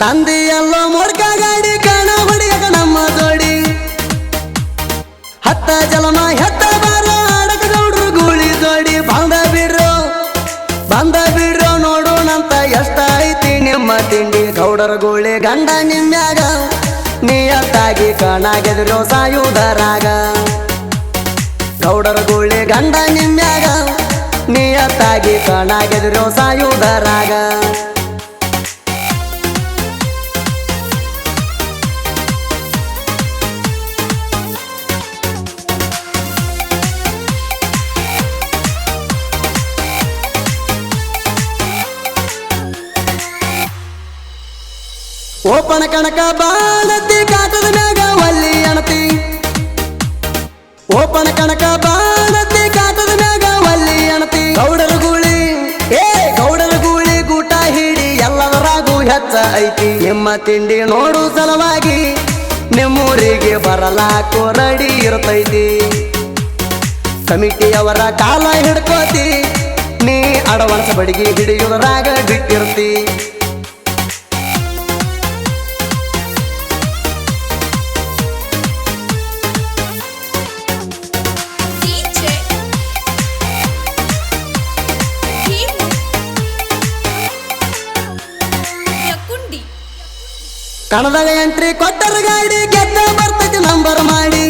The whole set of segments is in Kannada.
ತಂದೆ ಎಲ್ಲೋ ಮೊಡ್ಕ ಗಾಡಿ ಕಣ ಹೊಡಿಯಕ ನಮ್ಮ ಜೋಡಿ. ಹತ್ತ ಜಲಮ, ಹೆತ್ತ ಬಾರ ಆಡಕ ಗೌಡ್ರು ಗೂಳಿ ಜೋಡಿ. ಬಂದ ಬಿಡ್ರು ಬಂದ ಬಿಡ್ರು, ನೋಡೋಣಂತ ಎಷ್ಟ ಐತಿ ನಿಮ್ಮ ತಿಂಡಿ. ಗೌಡರ ಗೂಳಿ ಗಂಡ ನಿಮ್ಮ್ಯಾಗ ನೀಯತ್ತಾಗಿ ಕಣಾಗೆದಿರೋ ಸಾಯುವುದರಾಗ ಗೌಡರ ಗೂಳಿ ಗಂಡ ನಿಮ್ಮ್ಯಾಗ ನೀಯತ್ತಾಗಿ ಕಣಾಗೆದಿರೋ ಸಾಯುವುದರಾಗ ಓಪನ ಕಣಕ ಬಾಳತಿ ಕಾಟದ ಮ್ಯಾಗ ಒಲ್ಲಿ ಅಣತಿ. ಓಪನ ಕಣಕ ಬಾಳತಿ ಕಾಟದ ಮ್ಯಾಗ ಒಲ್ಲಿ ಅಣತಿ. ಗೌಡರ ಗೂಳಿ, ಏ ಗೌಡರ ಗೂಳಿ ಗೂಟ ಹಿಡಿ ಎಲ್ಲದರಾಗೂ ಹೆಚ್ಚ ಐತಿ. ನಿಮ್ಮ ತಿಂಡಿ ನೋಡು ಸಲವಾಗಿ ನಿಮ್ಮೂರಿಗೆ ಬರಲಾಕೋ ಕೊರಡಿ ಇರ್ತೈತಿ. ಕಮಿಟಿಯವರ ಕಾಲ ಹಿಡ್ಕೋತಿ, ನೀ ಅಡವಣಸ ಬಡಿಗೆ ಹಿಡಿಯುವುದರಾಗ ಬಿಟ್ಟಿರ್ತಿ. ಕಣದಾಗ ಎಂಟ್ರಿ ಕೊಟ್ಟರ ಗಾಡಿ, ಗೆದ್ದ ಬರ್ತೈತಿ ನಂಬರ್ ಮಾಡಿ.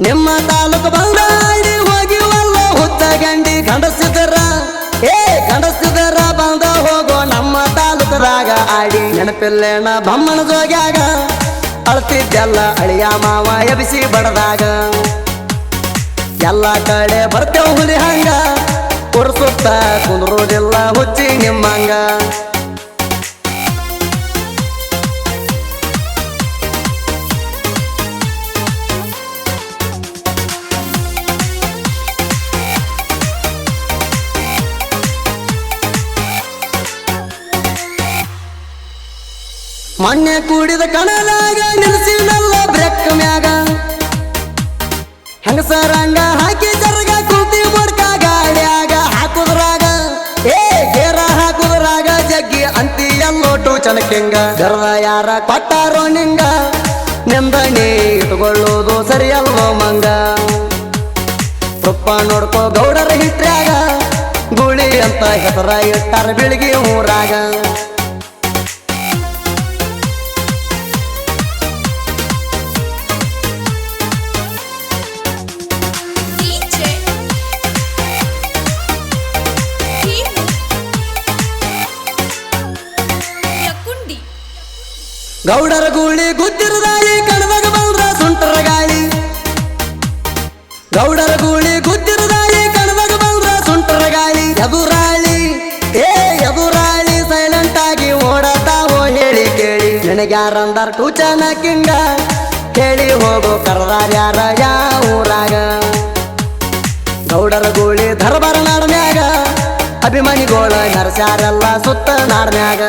ನಿಮ್ಮ ತಾಲೂಕು ಬಂದ ಆಡಿ ಹೋಗಿ ಒಲ್ಲ ಹುತ್ತ ಗಂಡಿ ಗಂಡಸಿದರ. ಏ, ಗಂಡಸಿದರ ಬಂದ ಹೋಗೋ ನಮ್ಮ ತಾಲೂಕದಾಗ ಆಡಿ. ನೆನಪಿಲ್ಲೇನ ಬಮ್ಮನ ಜೋಗ್ಯಾಗ, ಅಳ್ತಿದ್ದೆಲ್ಲ ಅಳಿಯ ಮಾವ ಎಬಿಸಿ ಬಡದಾಗ. ಎಲ್ಲ ಕಡೆ ಬರ್ತೇವೆ ಹುಲಿ ಹಂಗ ಕುರ್ಸುತ್ತ ಕುಂದ್ರೋದಿಲ್ಲ ಹುಚ್ಚಿ ನಿಮ್ಮಂಗ. ಮೊನ್ನೆ ಕೂಡಿದ ಕಣದಾಗ ನಿಲ್ಸಿನಲ್ಲ ಬ್ರೆಕ್ ಮ್ಯಾಗ. ಹೆಂಗಸರಂಗ ಹಾಕಿ ಜರ್ಗ ಕುಂತಿ ಮುಡ್ಕ ಗಾಡ್ಯಾಗ ಹಾಕುದ್ರಾಗ. ಏ ಗೇರ ಹಾಕುದ್ರಾಗ ಜಗ್ಗಿ ಅಂತಿ ಎಲ್ಲೋಟು ಚಣಕಿಂಗ ಗರ್ವ ಯಾರ ಕೊಟ್ಟಾರೋ ನಿಂಗ. ನಿಂದಣಿ ಇಟ್ಕೊಳ್ಳೋದು ಸರಿಯಲ್ವೋ ಮಂಗ. ತುಪ್ಪ ನೋಡ್ಕೋ ಗೌಡರ ಹಿಟ್ರ್ಯಾಗ. ಗುಳಿ ಅಂತ ಹೆಸರ ಇಟ್ಟಾರ ಬೆಳಿಗ್ಗೆ ಊರಾಗ. ಗೌಡರ ಗೂಳಿ ಗುದ್ದಿರದಾಳಿ ಕಣದಾಗ ಬಂದ್ರ ಸುಂಟರ ಗಾಳಿ. ಗೌಡರ ಗೂಳಿ ಗುದ್ದಿರದಾಳಿ ಕಣದಾಗ ಬಂದ್ರ ಸುಂಟರ ಗಾಳಿ. ಎದುರಾಳಿ, ಏ ಎದುರಾಳಿ ಸೈಲೆಂಟ್ ಆಗಿ ಓಡತಾವೋ ಹೇಳಿ ಕೇಳಿ. ನಿನಗ್ಯಾರಂದಾರ ಟೂಚನ ಕಿಂಗ, ಕೇಳಿ ಹೋಗೋ ಕರ್ದಾರ ಯಾರ ಯಾವ ಊರಾಗ. ಗೌಡರ ಗೂಳಿ ದರ್ಬಾರ ನಾಡ್ಮ್ಯಾಗ ಅಭಿಮಾನಿಗೋಳ ನರಸ್ಯಾರೆಲ್ಲ ಸುತ್ತ ನಾಡ್ಮ್ಯಾಗ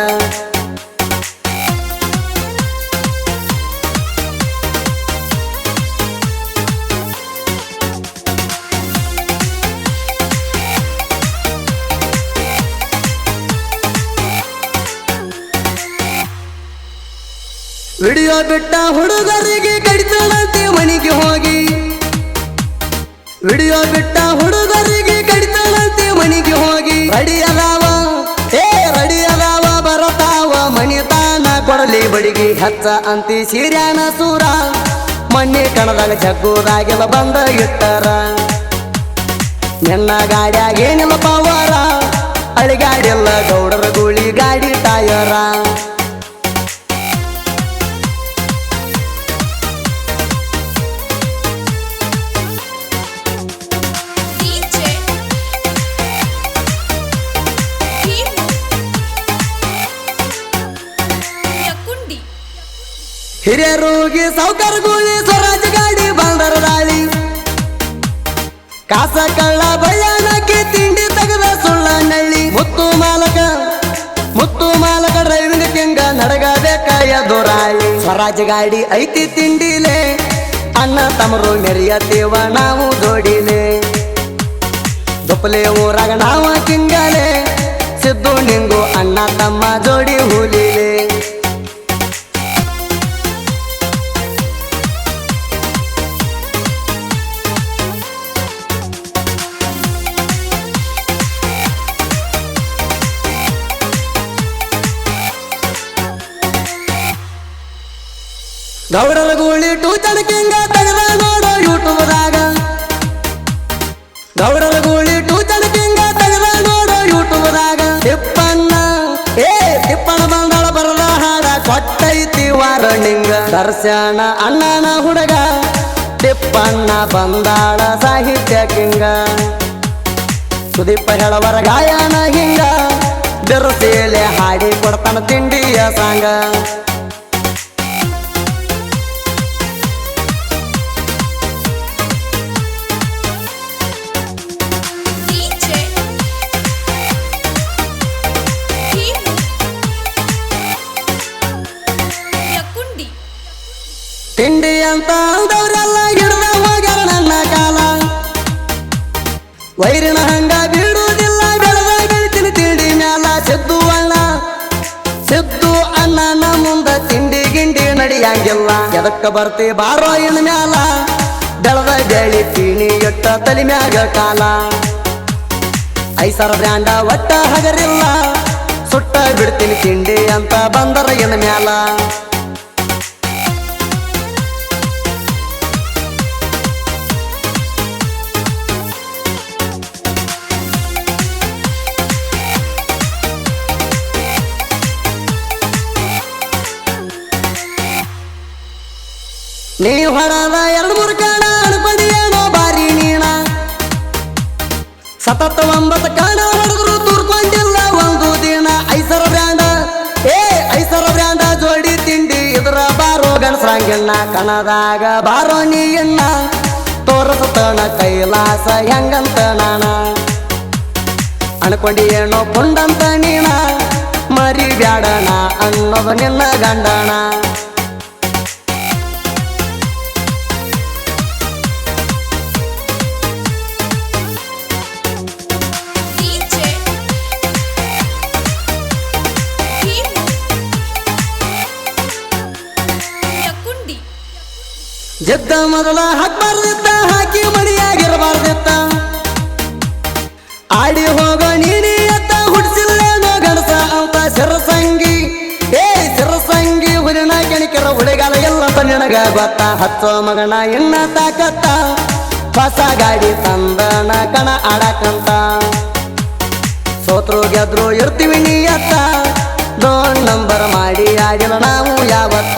ವಿಡಿಯೋ ಬಿಟ್ಟ ಹುಡುಗರಿಗೆ ಕಡಿತಳಂತೆ ಮನೆಗೆ ಹೋಗಿ. ವಿಡಿಯೋ ಬಿಟ್ಟ ಹುಡುಗರಿಗೆ ಕಡಿತಳಂತೆ ಮನೆಗೆ ಹೋಗಿ. ರೆಡಿ ಏ ರೆಡಿ ಬರತಾವ, ಮನಿ ತಾನ ಕೊಡಲಿ ಬಡಿಗೆ ಹಚ್ಚ ಅಂತಿ ಸೀರ್ಯಾನ ಸೂರ. ಮಣ್ಣೆ ಕಣದಾಗ ಜಗ್ಗುದಾಗೆಲ್ಲ ಬಂದ ಇಟ್ಟಾರ ನಿನ್ನ ಗಾಡ್ಯಾಗ ಏನಿಲ್ಲ ಪವಾರ. ಅಳಿಗಾಡಿಲ್ಲ ಗೌಡರ ಗೂಳಿ ಗಾಡಿ ಟಯರ ಹಿರಿಯರೋಗಿ ಸೌಕರ್ ಗೂಳಿ ಸ್ವರಾಜ್ ಗಾಡಿ ಬಂದರ ದಾಳಿ ಕಾಸ ಕಳ್ಳ ಬಳ್ಳಾನಕ್ಕೆ ತಿಂಡಿ ತೆಗೆದ ಸುಳ್ಳ ನಳ್ಳಿ. ಮುತ್ತು ಮಾಲಕ ಮುತ್ತು ಮಾಲಕ ಡ್ರೈವಿಂಗ್ ಕಿಂಗ ನಡಗಬೇಕಾಯ ಎದುರಾಳಿ ಸ್ವರಾಜ್ ಗಾಡಿ ಐತಿ ತಿಂಡಿಲೆ ಅಣ್ಣ ತಮರು ಮೆರೆಯತ್ತೇವ ನಾವು ಜೋಡಿಲೆ. ದುಪ್ಪಲೆ ಊರಾಗ ನಾವ ಕಿಂಗಲೆ, ಸಿದ್ದು ನಿಂಗು ಅಣ್ಣ ತಮ್ಮ ಜೋಡಿ ಹುಲಿಲೆ. ಗೌಡರ ಗೂಳಿ ಟೂ ಚಣಕಿಂಗ ತೆಗೆದ ನೋಡೋ ಯೂಟ್ಯೂಬ್ದಾಗ. ಗೌಡರ ಗೂಳಿ ಟೂ ಚಣಕಿಂಗ ತೆಗೆದ ನೋಡೋ ಯೂಟ್ಯೂಬ್ದಾಗ. ತಿಪ್ಪಣ್ಣ, ಏ, ತಿಪ್ಪಣ್ಣ ಬಂದಳ ಬರದ ಹಾಡ, ಕೊಟ್ಟೈತಿ ವಾರಣಿಂಗ ದರ್ಶನ ಅಣ್ಣನ ಹುಡುಗ, ತಿಪ್ಪಣ್ಣ ಬಂದಾಳ ಸಾಹಿತ್ಯ ಕಿಂಗ ಸುದೀಪ ಹೇಳವರ ಗಾಯನ ಹಿಂಗ, ಬೆರಸೇಲೆ ಹಾಡಿ ಕೊಡ್ತಾನ ತಿಂಡಿಯ ಸಾಂಗ. ವೈರಿನ ಹಂಗ ಬೀಡುವುದಿಲ್ಲ ಬೆಳೆದ ಬೆಳಿತೀನಿ ತಿಂಡಿ ಮ್ಯಾಲ ಸಿದ್ದು ಅಣ್ಣ. ಸಿದ್ದು ಅಣ್ಣನ ಮುಂದ ತಿಂಡಿ ಗಿಂಡಿ ನಡಿಯಂಗಿಲ್ಲ. ಎದಕ್ಕ ಬರ್ತಿ ಬಾರೋ ಇನ್ ಮ್ಯಾಲ? ಬೆಳೆದ ಬೆಳಿತೀನಿ ಎಟ್ಟ ತಲೆ ಮ್ಯಾಗ ಕಾಲ. ಐಸರ ಬ್ರ್ಯಾಂಡ ಒಟ್ಟ ಹಗರಿಲ್ಲ. ಸುಟ್ಟ ಬಿಡ್ತೀನಿ ತಿಂಡಿ ಅಂತ ಬಂದರ ಇನ್ ಮ್ಯಾಲ. ನೀ ಹೊಡದ ಎರಡು ಮೂರು ಕಾಣ ಅನ್ಕೊಂಡಿಯೇನೋ ಬಾರಿ ನೀಣ. ಸತತ ಒಂಬತ್ತು ಕಾಣ ಹೊಡೆದ್ರು ತೂರ್ಕೊಂಡಿಲ್ಲ ಒಂದು ದಿನ ಐಸರ ಬ್ರ್ಯಾಂಡ, ಏ, ಐಸರ ಬ್ರ್ಯಾಂಡ, ಜೋಡಿ ತಿಂಡಿ ಇದ್ರ ಬಾರೋ ಗಣಸರಂಗಿಣ್ಣ ಕಣದಾಗ ಬಾರೋ ನೀ ಎಣ್ಣ ತೋರಸತಣ ಕೈಲಾಸ ಹೆಂಗಂತ ನಾಣ ಅನ್ಕೊಂಡಿ ಏನೋ ಪುಂಡಂತ ನೀಣ ಮರಿ ಬ್ಯಾಡಣ ಅನ್ನೋದು ನಿನ್ನ ಗಂಡಣ. ಜದ್ದ ಮೊದಲ ಹಾಕ್ಬಾರ್ದಿತ್ತ ಹಾಕಿ ಮಣಿಯಾಗಿರಬಾರ್ದಿತ್ತ. ಆಡಿ ಹೋಗೋ ನೀನಿ ಎತ್ತ ಹುಡ್ಸಿಲ್ಲೇನೋ ಗಣಸ ಅಂತ ಸಿರಸಂಗಿ ಏ ಸಿರಸಂಗಿ ಹುಲಿನ ಕೆಣಕಿರ ಹುಡುಗಾಲ ಎಲ್ಲ ನಿನಗ ಗೊತ್ತ. ಹತ್ತೋ ಮಗನ ಇನ್ನ ತಾಕತ್ತ. ಹೊಸ ಗಾಡಿ ತಂದನ ಕಣ ಆಡಕಂತ ಸೋತ್ರು ಗೆದ್ರು ಇರ್ತೀವಿ ನೀ ಅತ್ತ ದೊಡ್ಡ ನಂಬರ್ ಮಾಡಿ ಆಗಿಲ್ಲ ನಾವು ಯಾವತ್ತ.